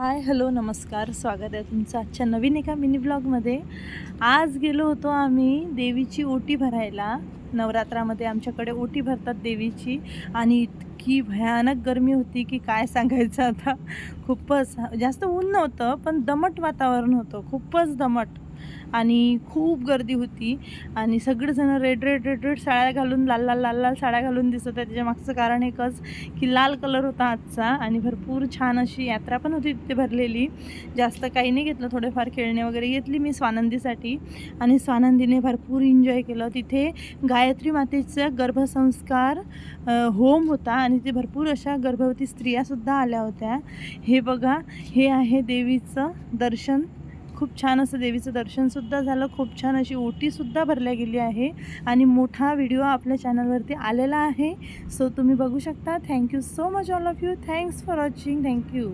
Hi hello नमस्कार. स्वागत आहे तुमचं आजच्या नवीन एका मिनी ब्लॉगमध्ये आज गेलो होतो आम्ही देवीची ओटी भरायला. नवरात्रामध्ये आमच्याकडे ओटी भरतात देवीची. आणि इतकी भयानक गरमी होती की काय सांगायचं आता. खूपच जास्त ऊन नव्हतं पण दमट वातावरण होतं. खूपच दमट. आणि खूप गर्दी होती. आणि सगळेजणं रेड रेड रेड रेड साड्या घालून लाल लाल लाल लाल साड्या घालून दिसत आहे त्याच्या मागचं कारण एकच की लाल कलर होता आजचा आणि भरपूर छान अशी यात्रा पण होती तिथे भरलेली. जास्त काही नाही घेतलं थोडेफार खेळणे वगैरे घेतली मी स्वानंदीसाठी. आणि स्वानंदीने भरपूर एन्जॉय केलं. तिथे गायत्री मातेचा गर्भसंस्कार होम होता आणि ते भरपूर अशा गर्भवती स्त्रियासुद्धा आल्या होत्या. हे बघा हे आहे देवीचं दर्शन. खूप छान असं देवीचं दर्शनसुद्धा झालं. खूप छान अशी ओटीसुद्धा भरल्या गेली आहे. आणि मोठा व्हिडिओ आपल्या चॅनलवरती आलेला आहे. सो तुम्ही बघू शकता. Thank you so much all of you thanks for watching thank you